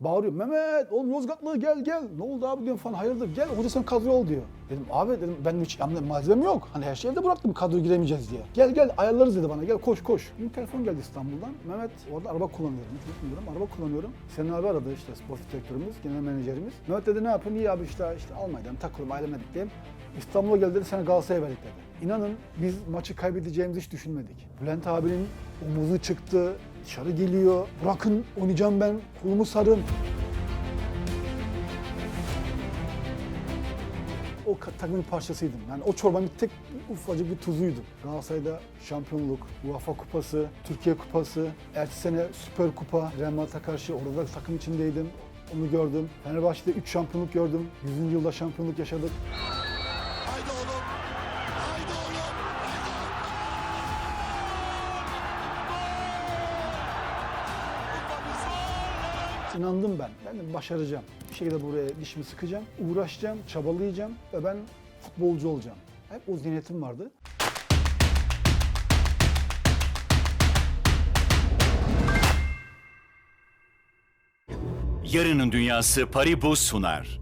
Bağırıyor Mehmet oğlum Yozgatlı gel gel. Ne oldu abi diyorum falan hayırdır gel hoca sen kadroya ol diyor. Dedim abi dedim ben hiç yani malzemem yok. Hani her şeyi evde bıraktım kadroya giremeyeceğiz diye. Gel gel ayarlarız dedi bana gel koş koş. Bir telefon geldi İstanbul'dan. Mehmet orada araba kullanıyorum. Hiç unutmuyorum araba kullanıyorum. Senin abi aradı işte spor direktörümüz, genel menajerimiz. Mehmet dedi ne yapayım iyi abi işte, işte Almanya'dan takılıyorum ailemle birlikteyim. İstanbul'a geldi seni Galatasaray'a verdik dedi. İnanın biz maçı kaybedeceğimizi hiç düşünmedik. Bülent abinin omuzu çıktı, dışarı geliyor. Bırakın oynayacağım ben, kolumu sarın. O takımın parçasıydım. Yani o çorbanın tek ufacık bir tuzuydum. Galatasaray'da şampiyonluk, UEFA Kupası, Türkiye Kupası, ertesi sene Süper Kupa, Real Madrid'e karşı orada da takım içindeydim. Onu gördüm. Fenerbahçe'de 3 şampiyonluk gördüm. 100. yılda şampiyonluk yaşadık. İnandım ben. Ben de başaracağım. Bir şekilde buraya dişimi sıkacağım, uğraşacağım, çabalayacağım ve ben futbolcu olacağım. Hep o zihniyetim vardı. Yarının Dünyası Paribu sunar.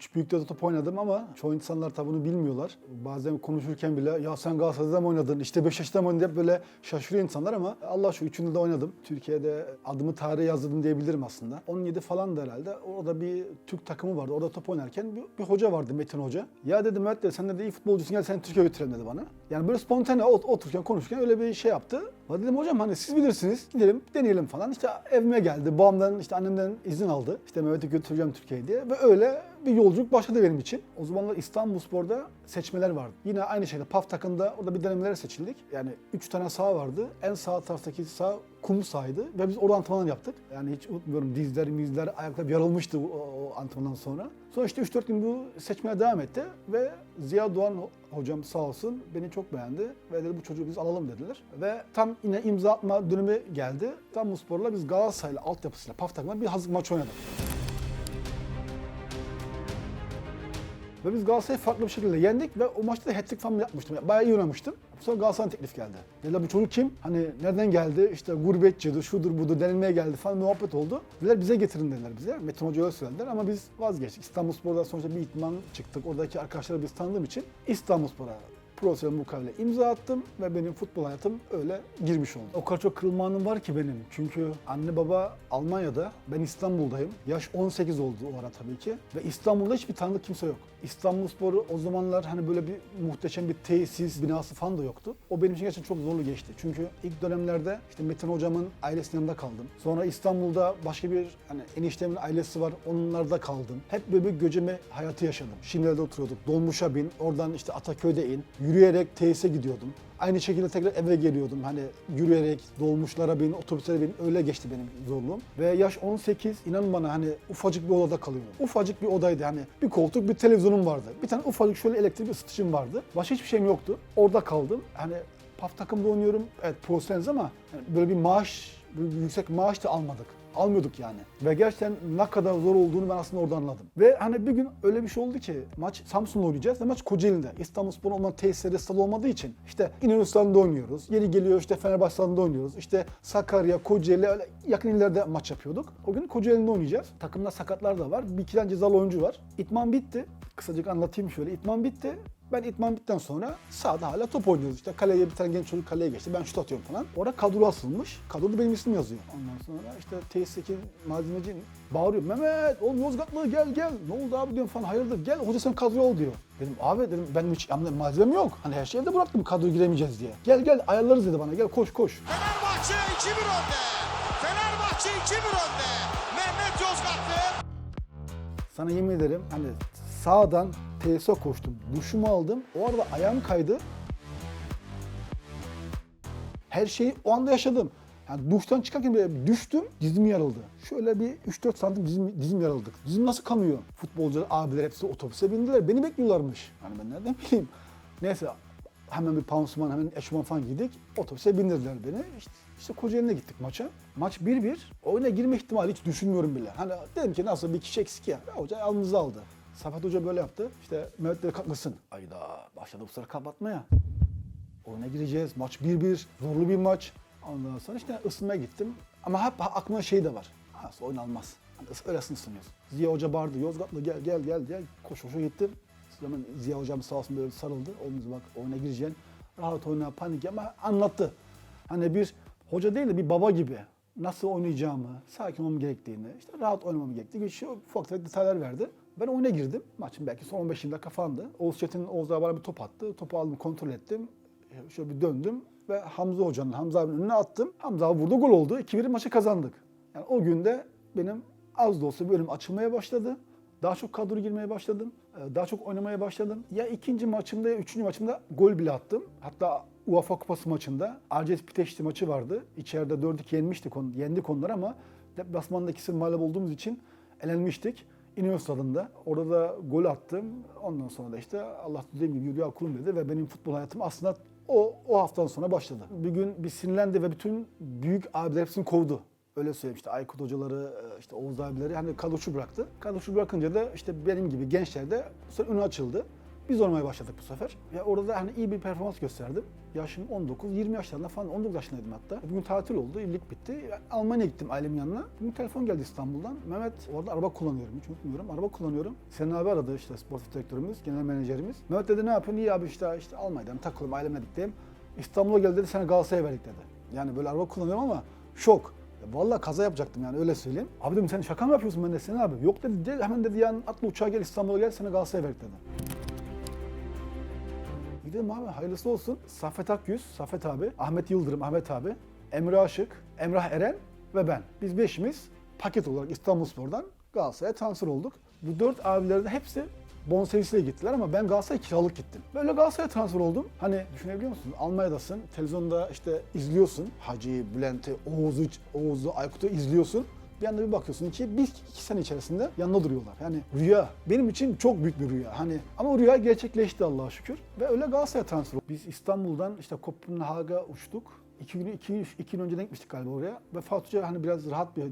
Üç büyükte de top oynadım ama çoğu insanlar tabi bunu bilmiyorlar. Bazen konuşurken bile ya sen Galatasaray'da mı oynadın, işte Beşiktaş'ta mı oynadın diye böyle şaşırıyor insanlar ama Allah şu üçünde de oynadım. Türkiye'de adımı tarihe yazdım diyebilirim aslında. 17 falan da herhalde. Orada bir Türk takımı vardı. Orada top oynarken bir, bir hoca vardı Metin Hoca. Ya dedim Mehmet dedi sen de iyi futbolcusun gel seni Türkiye'ye götürelim dedi bana. Yani böyle spontane ot- otururken konuşurken öyle bir şey yaptı. Ya dedim hocam hani siz bilirsiniz gidelim deneyelim falan. İşte evime geldi. Babamdan işte annemden izin aldı. İşte Mehmet'i götüreceğim Türkiye'ye diye. Ve öyle bir yolculuk başladı benim için. O zamanlar İstanbulspor'da seçmeler vardı. Yine aynı şekilde PAF takımda orada bir denemelere seçildik. Yani 3 tane saha vardı. En sağ taraftaki saha kum sahaydı ve biz orada antrenman yaptık. Yani hiç unutmuyorum dizler, mizler, ayaklar yarılmıştı o, o antrenmandan sonra. Sonra işte 3-4 gün bu seçmeye devam etti ve Ziya Doğan ho- hocam sağ olsun beni çok beğendi ve dedi bu çocuğu biz alalım dediler. Ve tam yine imza atma dönemi geldi. Tam bu sporla biz Galatasaray'la altyapısıyla PAF takımla bir hazırlık maçı oynadık. Ve biz Galatasaray'ı farklı bir şekilde yendik ve o maçta da hat-trick falan yapmıştım. Yani bayağı iyi oynamıştım. Sonra Galatasaray'dan teklif geldi. Dediler bu çocuk kim? Hani nereden geldi? İşte gurbetçidir, şudur budur, denilmeye geldi falan muhabbet oldu. Dediler bize getirin dediler bize. Metin Hoca öyle söylediler ama biz vazgeçtik. İstanbulspor'da sonuçta bir itman çıktık. Oradaki arkadaşları biz tanıdığım için İstanbulspor'a profesyonel mukavele imza attım ve benim futbol hayatım öyle girmiş oldu. O kadar çok kırılma anım var ki benim. Çünkü anne baba Almanya'da, ben İstanbul'dayım. Yaş 18 oldu o ara tabii ki. Ve İstanbul'da hiçbir tanıdık kimse yok. İstanbulspor'u o zamanlar hani böyle bir muhteşem bir tesis, binası falan da yoktu. O benim için gerçekten çok zorlu geçti. Çünkü ilk dönemlerde işte Metin hocamın ailesinin yanında kaldım. Sonra İstanbul'da başka bir hani eniştemin ailesi var, onlarda kaldım. Hep böyle bir göceme hayatı yaşadım. Şimdilerde oturuyorduk. Dolmuşa bin, oradan işte Ataköy'de in. Yürüyerek tesise gidiyordum. Aynı şekilde tekrar eve geliyordum. Hani yürüyerek, dolmuşlara bin, otobüslere bin. Öyle geçti benim zorluğum. Ve yaş 18, inanın bana hani ufacık bir odada kalıyordum. Ufacık bir odaydı hani. Bir koltuk, bir televizyonum vardı. Bir tane ufacık şöyle elektrik ısıtıcım vardı. Başka hiçbir şeyim yoktu. Orada kaldım. Hani PAF takımda oynuyorum. Evet profesyoneliz ama hani böyle bir maaş, bir yüksek maaş da almadık almıyorduk yani. Ve gerçekten ne kadar zor olduğunu ben aslında orada anladım. Ve hani bir gün öyle bir şey oldu ki maç Samsun'la oynayacağız ve maç Kocaeli'nde. İstanbulspor olmanın tesisleri stad olmadığı için işte İnönü Stadı'nda oynuyoruz. Yeri geliyor işte Fenerbahçe Stadı'nda oynuyoruz. İşte Sakarya, Kocaeli öyle yakın illerde maç yapıyorduk. O gün Kocaeli'nde oynayacağız. Takımda sakatlar da var. Bir iki tane cezalı oyuncu var. İtman bitti. Kısacık anlatayım şöyle. İtman bitti. Ben itman bitten sonra sahada hala top oynuyoruz. İşte kaleye bir tane genç çocuk kaleye geçti. Ben şut atıyorum falan. Orada kadro asılmış. Kadroda benim ismim yazıyor. Ondan sonra işte tesisteki malzemeci bağırıyor. Mehmet oğlum Yozgatlı gel gel. Ne oldu abi diyorum falan hayırdır gel hoca sen kadroya ol diyor. Dedim abi dedim benim hiç malzemem yok. Hani her şeyi evde bıraktım kadroya giremeyeceğiz diye. Gel gel ayarlarız dedi bana gel koş koş. Fenerbahçe 2-1 önde. Fenerbahçe 2-1 önde. Mehmet Yozgatlı. Sana yemin ederim hani sağdan tesise koştum. Duşumu aldım. O arada ayağım kaydı. Her şeyi o anda yaşadım. Yani duştan çıkarken böyle düştüm, dizim yarıldı. Şöyle bir 3-4 santim dizim, dizim yarıldık. Dizim nasıl kanıyor? Futbolcular, abiler hepsi otobüse bindiler. Beni bekliyorlarmış. Yani ben nereden bileyim. Neyse hemen bir pansuman, hemen eşofman falan giydik. Otobüse bindirdiler beni. İşte, işte Kocaeli'ne gittik maça. Maç 1-1. Oyuna girme ihtimali hiç düşünmüyorum bile. Hani dedim ki nasıl bir kişi eksik ya hoca alnımızı aldı. Safet Hoca böyle yaptı. İşte Mehmet dedi kalkmasın. Ayda başladı bu sıra kapatmaya. Oyuna gireceğiz. Maç 1-1. Zorlu bir maç. Ondan sonra işte ısınmaya gittim. Ama hep aklımda şey de var. Ha, oynanmaz. Hani ıs- öylesine ısınıyoruz. Ziya Hoca bağırdı. Yozgatlı gel gel gel gel. Koş koşa gittim. Hemen Ziya Hocam sağ olsun böyle sarıldı. Oğlum bak oyuna gireceksin. Rahat oyna panik ama anlattı. Hani bir hoca değil de bir baba gibi nasıl oynayacağımı, sakin olmam gerektiğini, işte rahat oynamam gerektiğini şu ufak tefek detaylar verdi. Ben oyuna girdim. Maçın belki son 15 dakika falandı. Oğuz Çetin Oğuz abi bana bir top attı. Topu aldım kontrol ettim. E, Şöyle bir döndüm ve Hamza Hoca'nın, Hamza abinin önüne attım. Hamza abi vurdu gol oldu. 2-1 maçı kazandık. Yani o günde benim az da olsa bir önüm açılmaya başladı. Daha çok kadroya girmeye başladım. Ee, Daha çok oynamaya başladım. Ya ikinci maçımda ya üçüncü maçımda gol bile attım. Hatta UEFA Kupası maçında Arces Piteşti maçı vardı. İçeride 4-2 yenmiştik, yendik onları ama deplasmanda ikisini mağlup olduğumuz için elenmiştik. İnönü stadında. Orada da gol attım. Ondan sonra da işte Allah dediğim gibi yürüyor kulum dedi ve benim futbol hayatım aslında o, o haftadan sonra başladı. Bir gün bir sinirlendi ve bütün büyük abiler hepsini kovdu. Öyle söyleyeyim işte Aykut hocaları, e, işte Oğuz abileri hani kadroşu bıraktı. Kadroşu bırakınca da işte benim gibi gençlerde sefer önü açıldı. Biz oynamaya başladık bu sefer. Ya orada da hani iyi bir performans gösterdim. Yaşım 19, 20 yaşlarında falan 19 yaşındaydım hatta. Bugün tatil oldu, lig bitti. Ben Almanya'ya gittim ailemin yanına. Bugün telefon geldi İstanbul'dan. Mehmet orada araba kullanıyorum, hiç unutmuyorum. Araba kullanıyorum. Senin abi aradı işte sportif direktörümüz, genel menajerimiz. Mehmet dedi ne yapıyorsun? İyi abi işte, işte Almanya'dan takılıyorum, ailemle gittim. İstanbul'a geldi dedi, sana Galatasaray'a verdik dedi. Yani böyle araba kullanıyorum ama şok. Ya Vallahi kaza yapacaktım yani öyle söyleyeyim. Abi dedim sen şaka mı yapıyorsun ben de Sinan abi? Yok dedi hemen dedi yani atla uçağa gel İstanbul'a gel seni Galatasaray'a verdik dedi. Gidelim abi hayırlısı olsun. Saffet Akyüz, Saffet abi, Ahmet Yıldırım, Ahmet abi, Emre Aşık, Emrah Eren ve ben. Biz beşimiz paket olarak İstanbulspor'dan Galatasaray'a transfer olduk. Bu dört abilerin hepsi bonservisiyle gittiler ama ben Galatasaray'a kiralık gittim. Böyle Galatasaray'a transfer oldum. Hani düşünebiliyor musun? Almanya'dasın, televizyonda işte izliyorsun. Hacı, Bülent'i, Oğuz'u, Oğuz'u, Aykut'u izliyorsun. Bir anda bir bakıyorsun ki bir iki sene içerisinde yanında duruyorlar. Yani rüya. Benim için çok büyük bir rüya. Hani ama o rüya gerçekleşti Allah'a şükür. Ve öyle Galatasaray'a transfer olduk. Biz İstanbul'dan işte Kopenhag'a uçtuk. İki gün, iki, iki gün önce gitmiştik galiba oraya. Ve Fatih Hoca hani biraz rahat bir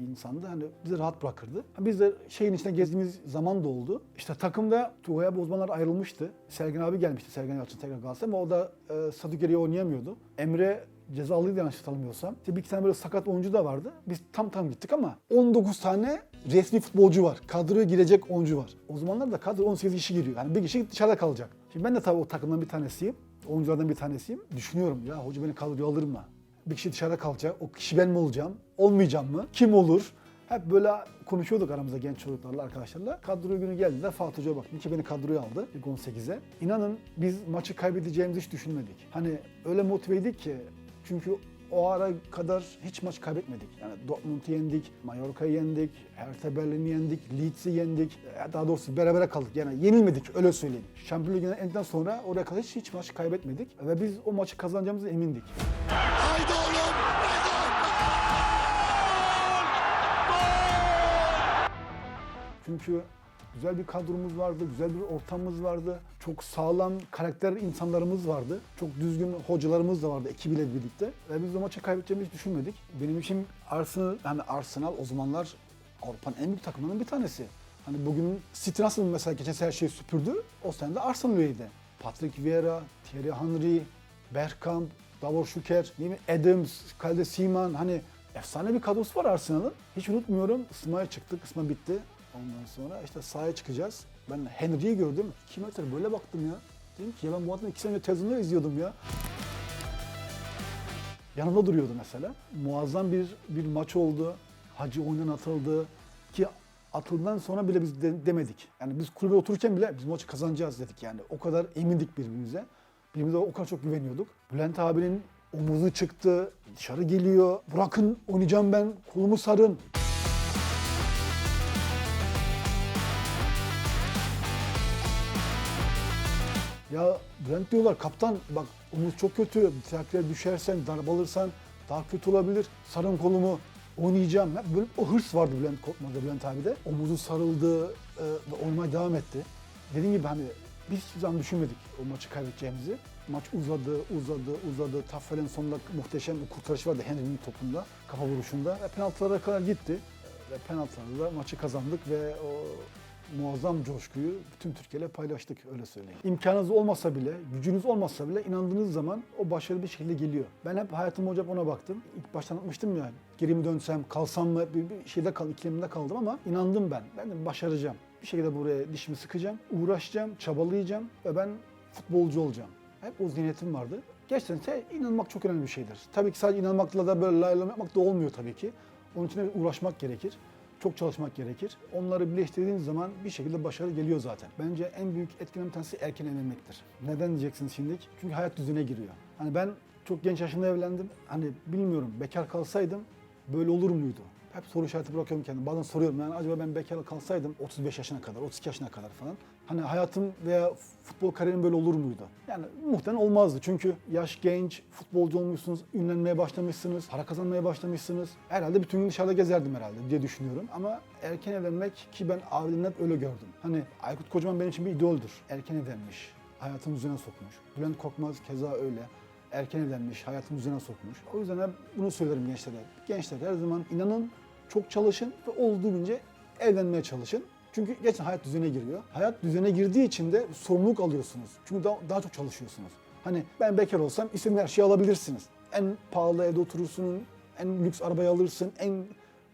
bir insandı. Hani bizi rahat bırakırdı. Biz de şeyin içinde gezdiğimiz zaman da oldu. İşte takımda Tugay Bozmanlar ayrılmıştı. Sergen abi gelmişti. Sergen Yalçın tekrar Galatasaray ama o da e, Sadugeri'ye oynayamıyordu. Emre cezalıydı yanlış hatırlamıyorsam. İşte bir iki tane böyle sakat oyuncu da vardı. Biz tam tam gittik ama 19 tane resmi futbolcu var. Kadroya girecek oyuncu var. O zamanlar da kadro 18 kişi giriyor. Yani bir kişi dışarıda kalacak. Şimdi ben de tabii o takımdan bir tanesiyim. Oyunculardan bir tanesiyim. Düşünüyorum ya hoca beni kadroya alır mı? Bir kişi dışarıda kalacak. O kişi ben mi olacağım? Olmayacağım mı? Kim olur? Hep böyle konuşuyorduk aramızda genç çocuklarla, arkadaşlarla. Kadro günü geldiğinde Fatih Hoca'ya baktım ki beni kadroya aldı ilk 18'e. İnanın biz maçı kaybedeceğimizi hiç düşünmedik. Hani öyle motiveydik ki çünkü o ara kadar hiç maç kaybetmedik. Yani Dortmund'u yendik, Mallorca'yı yendik, Hertha Berlin'i yendik, Leeds'i yendik. E, Daha doğrusu berabere kaldık. Yani yenilmedik öyle söyleyeyim. Şampiyonluğu yenildikten sonra oraya kadar hiç, hiç maç kaybetmedik. Ve biz o maçı kazanacağımıza emindik. Haydi oğlum. Çünkü güzel bir kadromuz vardı, güzel bir ortamımız vardı. Çok sağlam karakter insanlarımız vardı. Çok düzgün hocalarımız da vardı ekibiyle birlikte. Ve biz o maçı kaybedeceğimizi düşünmedik. Benim için Arsenal, hani Arsenal o zamanlar Avrupa'nın en büyük takımlarının bir tanesi. Hani bugün City nasıl mesela geçen her şeyi süpürdü, o sene de Arsenal öyleydi. Patrick Vieira, Thierry Henry, Bergkamp, Davor Şüker, değil mi? Adams, Kalde Seaman hani efsane bir kadrosu var Arsenal'ın. Hiç unutmuyorum. Isınmaya çıktık, ısınma bitti. Ondan sonra işte sahaya çıkacağız. Ben Henry'i gördüm. 2 metre böyle baktım ya. Dedim ki ya ben bu adamı 2 sene televizyonda izliyordum ya. Yanımda duruyordu mesela. Muazzam bir bir maç oldu. Hacı oyundan atıldı. Ki atıldığından sonra bile biz de- demedik. Yani biz kulübe otururken bile biz maçı kazanacağız dedik yani. O kadar emindik birbirimize. Birbirimize o kadar çok güveniyorduk. Bülent abinin omuzu çıktı, dışarı geliyor. Bırakın oynayacağım ben, kolumu sarın. Ya Bülent diyorlar kaptan bak omuz çok kötü. Tekrar düşersen, darbe alırsan daha kötü olabilir. Sarın kolumu oynayacağım. Ya Böyle o hırs vardı Bülent Korkmaz'da Bülent abi de. Omuzu sarıldı e, ve oynamaya devam etti. Dediğim gibi hani biz hiçbir zaman düşünmedik o maçı kaybedeceğimizi. Maç uzadı, uzadı, uzadı. Taffer'in sonunda muhteşem bir kurtarışı vardı Henry'nin topunda, kafa vuruşunda. Ve penaltılara kadar gitti. Ve penaltılarda da maçı kazandık ve o muazzam coşkuyu bütün Türkiye'yle paylaştık öyle söyleyeyim. İmkanınız olmasa bile, gücünüz olmasa bile inandığınız zaman o başarı bir şekilde geliyor. Ben hep hayatım hocam ona baktım. İlk başta anlatmıştım ya geri mi dönsem, kalsam mı bir, bir şeyde kal, ikilemde kaldım ama inandım ben. Ben de başaracağım. Bir şekilde buraya dişimi sıkacağım, uğraşacağım, çabalayacağım ve ben futbolcu olacağım. Hep o zihniyetim vardı. Gerçekten inanmak çok önemli bir şeydir. Tabii ki sadece inanmakla da böyle laylam yapmak da olmuyor tabii ki. Onun için uğraşmak gerekir. Çok çalışmak gerekir. Onları birleştirdiğiniz zaman bir şekilde başarı geliyor zaten. Bence en büyük etkilenen bir tanesi erken evlenmektir. Neden diyeceksiniz şimdi? Çünkü hayat düzene giriyor. Hani ben çok genç yaşımda evlendim. Hani bilmiyorum bekar kalsaydım böyle olur muydu? Hep soru işareti bırakıyorum kendime. Bazen soruyorum yani acaba ben bekar kalsaydım 35 yaşına kadar, 32 yaşına kadar falan. Hani hayatım veya futbol kariyerim böyle olur muydu? Yani muhtemelen olmazdı. Çünkü yaş genç, futbolcu olmuşsunuz, ünlenmeye başlamışsınız, para kazanmaya başlamışsınız. Herhalde bütün gün dışarıda gezerdim herhalde diye düşünüyorum. Ama erken evlenmek ki ben ailemden öyle gördüm. Hani Aykut Kocaman benim için bir idoldür. Erken evlenmiş, hayatın düzene sokmuş. Bülent Korkmaz keza öyle erken evlenmiş, hayatını düzene sokmuş. O yüzden hep bunu söylerim gençlere. Gençler her zaman inanın, çok çalışın ve olduğunca evlenmeye çalışın. Çünkü gerçekten hayat düzene giriyor. Hayat düzene girdiği için de sorumluluk alıyorsunuz. Çünkü daha, daha çok çalışıyorsunuz. Hani ben bekar olsam istediğin her şeyi alabilirsiniz. En pahalı evde oturursun, en lüks arabayı alırsın, en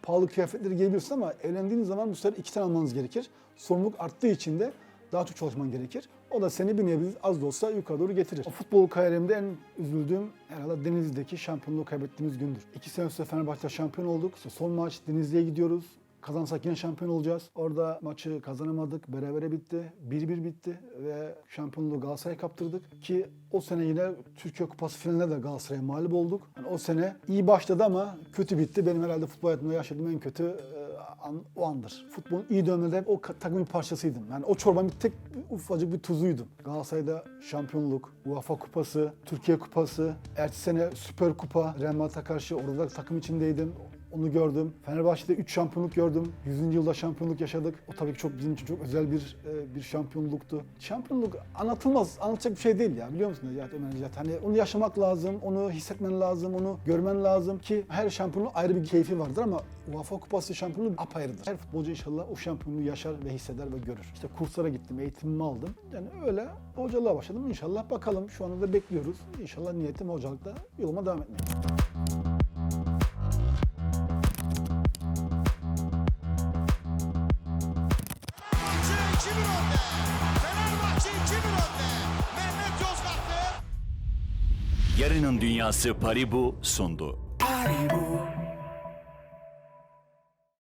pahalı kıyafetleri giyebilirsin ama evlendiğiniz zaman bu sefer iki tane almanız gerekir. Sorumluluk arttığı için de daha çok çalışman gerekir. O da seni bir nevi az da olsa yukarı doğru getirir. O futbol kariyerimde en üzüldüğüm herhalde Denizli'deki şampiyonluğu kaybettiğimiz gündür. İki sene sonra Fenerbahçe şampiyon olduk. İşte son maç Denizli'ye gidiyoruz. Kazansak yine şampiyon olacağız. Orada maçı kazanamadık. Berabere bitti. 1-1 bitti ve şampiyonluğu Galatasaray'a kaptırdık. Ki o sene yine Türkiye Kupası finalinde de Galatasaray'a mağlup olduk. Yani o sene iyi başladı ama kötü bitti. Benim herhalde futbol hayatımda yaşadığım en kötü e, an, o andır. Futbolun iyi dönmede hep o takımın parçasıydım. Yani o çorbanın bir tek ufacık bir tuzuydum. Galatasaray'da şampiyonluk, UEFA Kupası, Türkiye Kupası, ertesi sene Süper Kupa, Real Madrid'e karşı orada da takım içindeydim. Onu gördüm. Fenerbahçe'de 3 şampiyonluk gördüm. 100. yılda şampiyonluk yaşadık. O tabii ki çok bizim için çok özel bir e, bir şampiyonluktu. Şampiyonluk anlatılmaz, anlatacak bir şey değil ya biliyor musun Necati Ömer Necati? Hani onu yaşamak lazım, onu hissetmen lazım, onu görmen lazım ki her şampiyonluğun ayrı bir keyfi vardır ama UEFA Kupası şampiyonluğu apayrıdır. Her futbolcu inşallah o şampiyonluğu yaşar ve hisseder ve görür. İşte kurslara gittim, eğitimimi aldım. Yani öyle hocalığa başladım. İnşallah bakalım şu anda da bekliyoruz. İnşallah niyetim hocalıkta yoluma devam etmek. Dünyası Paribu sundu. Paribu,